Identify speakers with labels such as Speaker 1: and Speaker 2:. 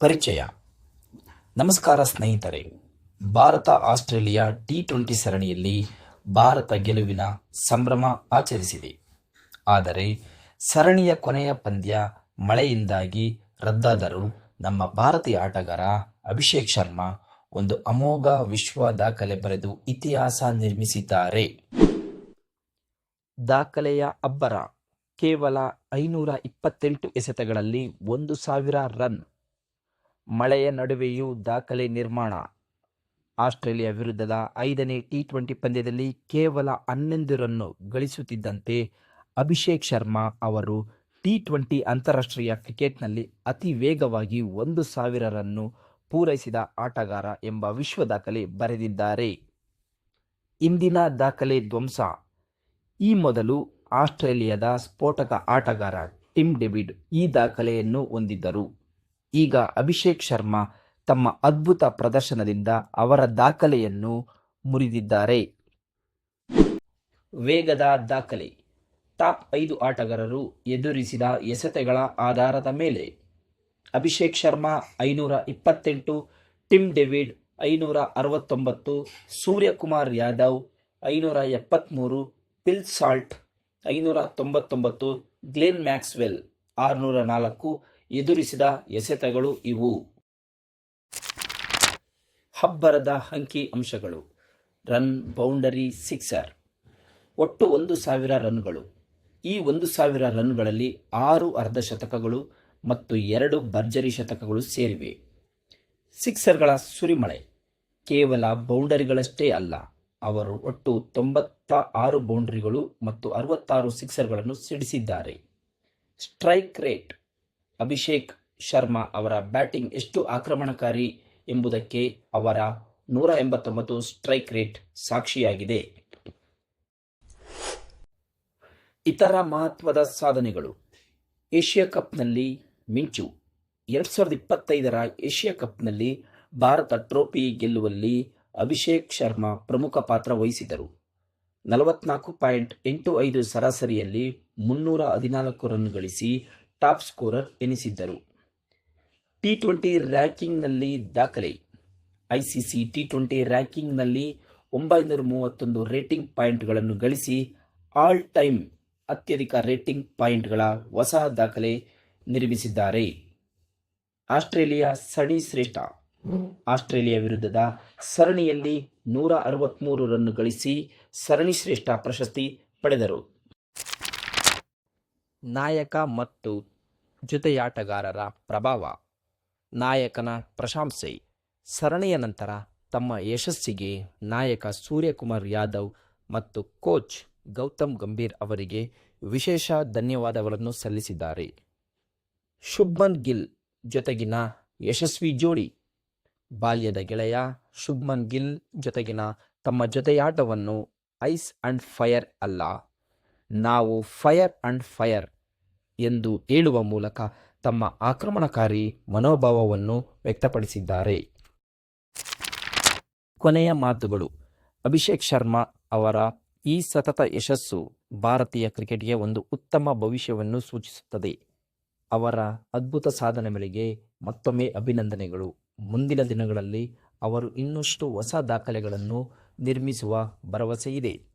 Speaker 1: ಪರಿಚಯ. ನಮಸ್ಕಾರ ಸ್ನೇಹಿತರೆ. ಭಾರತ ಆಸ್ಟ್ರೇಲಿಯಾ ಟಿ ಟ್ವೆಂಟಿ ಸರಣಿಯಲ್ಲಿ ಭಾರತ ಗೆಲುವಿನ ಸಂಭ್ರಮ ಆಚರಿಸಿದೆ. ಆದರೆ ಸರಣಿಯ ಕೊನೆಯ ಪಂದ್ಯ ಮಳೆಯಿಂದಾಗಿ ರದ್ದಾದರೂ ನಮ್ಮ ಭಾರತೀಯ ಆಟಗಾರ ಅಭಿಷೇಕ್ ಶರ್ಮಾ ಒಂದು ಅಮೋಘ ವಿಶ್ವ ದಾಖಲೆ ಬರೆದು ಇತಿಹಾಸ ನಿರ್ಮಿಸಿದ್ದಾರೆ. ದಾಖಲೆಯ ಅಬ್ಬರ ಕೇವಲ ಐನೂರ ಇಪ್ಪತ್ತೆಂಟು ಎಸೆತಗಳಲ್ಲಿ ಒಂದು ಸಾವಿರ ರನ್ ಮಳೆಯ ನಡುವೆಯೂ ದಾಖಲೆ ನಿರ್ಮಾಣ. ಆಸ್ಟ್ರೇಲಿಯಾ ವಿರುದ್ಧದ ಐದನೇ ಟಿ ಟ್ವೆಂಟಿ ಪಂದ್ಯದಲ್ಲಿ ಕೇವಲ ಹನ್ನೊಂದು ರನ್ನು ಗಳಿಸುತ್ತಿದ್ದಂತೆ ಅಭಿಷೇಕ್ ಶರ್ಮಾ ಅವರು ಟಿ ಟ್ವೆಂಟಿ ಅಂತಾರಾಷ್ಟ್ರೀಯ ಕ್ರಿಕೆಟ್ನಲ್ಲಿ ಅತಿ ವೇಗವಾಗಿ ಒಂದು ಸಾವಿರ ರನ್ನು ಪೂರೈಸಿದ ಆಟಗಾರ ಎಂಬ ವಿಶ್ವ ದಾಖಲೆ ಬರೆದಿದ್ದಾರೆ. ಇಂದಿನ ದಾಖಲೆ ಧ್ವಂಸ. ಈ ಮೊದಲು ಆಸ್ಟ್ರೇಲಿಯಾದ ಸ್ಫೋಟಕ ಆಟಗಾರ ಟಿಮ್ ಡೆವಿಡ್ ಈ ದಾಖಲೆಯನ್ನು ಹೊಂದಿದ್ದರು. ಈಗ ಅಭಿಷೇಕ್ ಶರ್ಮಾ ತಮ್ಮ ಅದ್ಭುತ ಪ್ರದರ್ಶನದಿಂದ ಅವರ ದಾಖಲೆಯನ್ನು ಮುರಿದಿದ್ದಾರೆ. ವೇಗದ ದಾಖಲೆ. ಟಾಪ್ ಐದು ಆಟಗಾರರು ಎದುರಿಸಿದ ಎಸೆತಗಳ ಆಧಾರದ ಮೇಲೆ ಅಭಿಷೇಕ್ ಶರ್ಮಾ ಐನೂರ ಇಪ್ಪತ್ತೆಂಟು, ಟಿಮ್ ಡೆವಿಡ್ ಐನೂರ ಅರವತ್ತೊಂಬತ್ತು, ಸೂರ್ಯಕುಮಾರ್ ಯಾದವ್ ಐನೂರ ಎಪ್ಪತ್ತ್ಮೂರು ಪಿಲ್ ಸಾಲ್ಟ್ ಐನೂರ ತೊಂಬತ್ತೊಂಬತ್ತು, ಗ್ಲೇನ್ ಮ್ಯಾಕ್ಸ್ವೆಲ್ ಆರುನೂರ ನಾಲ್ಕು ಎದುರಿಸಿದ ಎಸೆತಗಳು ಇವು. ಹಬ್ಬರದ ಅಂಕಿ ಅಂಶಗಳು. Run boundary sixer. ಒಟ್ಟು ಒಂದು ಸಾವಿರ ರನ್ಗಳು. ಈ ಒಂದು ಸಾವಿರ ರನ್ಗಳಲ್ಲಿ ಆರು ಅರ್ಧಶತಕಗಳು ಮತ್ತು ಎರಡು ಭರ್ಜರಿ ಶತಕಗಳು ಸೇರಿವೆ. ಸಿಕ್ಸರ್ಗಳ ಸುರಿಮಳೆ. ಕೇವಲ ಬೌಂಡರಿಗಳಷ್ಟೇ ಅಲ್ಲ, ಅವರು ಒಟ್ಟು ತೊಂಬತ್ತ ಆರು ಬೌಂಡರಿಗಳು ಮತ್ತು ಅರವತ್ತಾರು ಸಿಕ್ಸರ್ಗಳನ್ನು ಸಿಡಿಸಿದ್ದಾರೆ. Strike rate. ಅಭಿಷೇಕ್ ಶರ್ಮಾ ಅವರ ಬ್ಯಾಟಿಂಗ್ ಎಷ್ಟು ಆಕ್ರಮಣಕಾರಿ ಎಂಬುದಕ್ಕೆ ಅವರ ನೂರ ಎಂಬತ್ತೊಂಬತ್ತು ಸ್ಟ್ರೈಕ್ ರೇಟ್ ಸಾಕ್ಷಿಯಾಗಿದೆ. ಇತರ ಮಹತ್ವದ ಸಾಧನೆಗಳು. ಏಷ್ಯಾ ಕಪ್ನಲ್ಲಿ ಮಿಂಚು. ಎರಡು ಸಾವಿರದ ಇಪ್ಪತ್ತೈದರ ಏಷ್ಯಾ ಕಪ್ನಲ್ಲಿ ಭಾರತ ಟ್ರೋಫಿ ಗೆಲ್ಲುವಲ್ಲಿ ಅಭಿಷೇಕ್ ಶರ್ಮಾ ಪ್ರಮುಖ ಪಾತ್ರ ವಹಿಸಿದರು ನಲವತ್ನಾಲ್ಕು ಪಾಯಿಂಟ್ ಎಂಟು ಐದು ಸರಾಸರಿಯಲ್ಲಿ ಮುನ್ನೂರ ಹದಿನಾಲ್ಕು ರನ್ ಗಳಿಸಿ ಟಾಪ್ ಸ್ಕೋರರ್ ಎನಿಸಿದ್ದರು. ಟಿ ಟ್ವೆಂಟಿ ರ್ಯಾಂಕಿಂಗ್ನಲ್ಲಿ ದಾಖಲೆ. ಐಸಿಸಿ ಟಿ ಟ್ವೆಂಟಿ ರ್ಯಾಂಕಿಂಗ್ನಲ್ಲಿ ಒಂಬೈನೂರ ಮೂವತ್ತೊಂದು ರೇಟಿಂಗ್ ಪಾಯಿಂಟ್ಗಳನ್ನು ಗಳಿಸಿ ಆಲ್ ಟೈಮ್ ಅತ್ಯಧಿಕ ರೇಟಿಂಗ್ ಪಾಯಿಂಟ್ಗಳ ಹೊಸ ದಾಖಲೆ ನಿರ್ಮಿಸಿದ್ದಾರೆ. ಆಸ್ಟ್ರೇಲಿಯಾ ಸರಣಿ ಶ್ರೇಷ್ಠ. ಆಸ್ಟ್ರೇಲಿಯಾ ವಿರುದ್ಧದ ಸರಣಿಯಲ್ಲಿ ನೂರ ಅರವತ್ತ್ಮೂರು ರನ್ ಗಳಿಸಿ ಸರಣಿ ಶ್ರೇಷ್ಠ ಪ್ರಶಸ್ತಿ ಪಡೆದರು. ನಾಯಕ ಮತ್ತು ಜೊತೆಯಾಟಗಾರರ ಪ್ರಭಾವ. ನಾಯಕನ ಪ್ರಶಂಸೆ. ಸರಣಿಯ ನಂತರ ತಮ್ಮ ಯಶಸ್ಸಿಗೆ ನಾಯಕ ಸೂರ್ಯಕುಮಾರ್ ಯಾದವ್ ಮತ್ತು ಕೋಚ್ ಗೌತಮ್ ಗಂಭೀರ್ ಅವರಿಗೆ ವಿಶೇಷ ಧನ್ಯವಾದಗಳನ್ನು ಸಲ್ಲಿಸಿದ್ದಾರೆ. ಶುಭ್ಮನ್ ಗಿಲ್ ಜೊತೆಗಿನ ಯಶಸ್ವಿ ಜೋಡಿ. ಬಾಲ್ಯದ ಗೆಳೆಯ ಶುಭ್ಮನ್ ಗಿಲ್ ಜೊತೆಗಿನ ತಮ್ಮ ಜೊತೆಯಾಟವನ್ನು ಐಸ್ ಅಂಡ್ ಫೈರ್ ಅಲ್ಲ ನಾವು ಫೈರ್ ಅಂಡ್ ಫೈರ್ ಎಂದು ಹೇಳುವ ಮೂಲಕ ತಮ್ಮ ಆಕ್ರಮಣಕಾರಿ ಮನೋಭಾವವನ್ನು ವ್ಯಕ್ತಪಡಿಸಿದ್ದಾರೆ. ಕೊನೆಯ ಮಾತುಗಳು. ಅಭಿಷೇಕ್ ಶರ್ಮಾ ಅವರ ಈ ಸತತ ಯಶಸ್ಸು ಭಾರತೀಯ ಕ್ರಿಕೆಟ್ಗೆ ಒಂದು ಉತ್ತಮ ಭವಿಷ್ಯವನ್ನು ಸೂಚಿಸುತ್ತದೆ. ಅವರ ಅದ್ಭುತ ಸಾಧನೆಗಳಿಗೆ ಮತ್ತೊಮ್ಮೆ ಅಭಿನಂದನೆಗಳು. ಮುಂದಿನ ದಿನಗಳಲ್ಲಿ ಅವರು ಇನ್ನಷ್ಟು ಹೊಸ ದಾಖಲೆಗಳನ್ನು ನಿರ್ಮಿಸುವ ಭರವಸೆ ಇದೆ.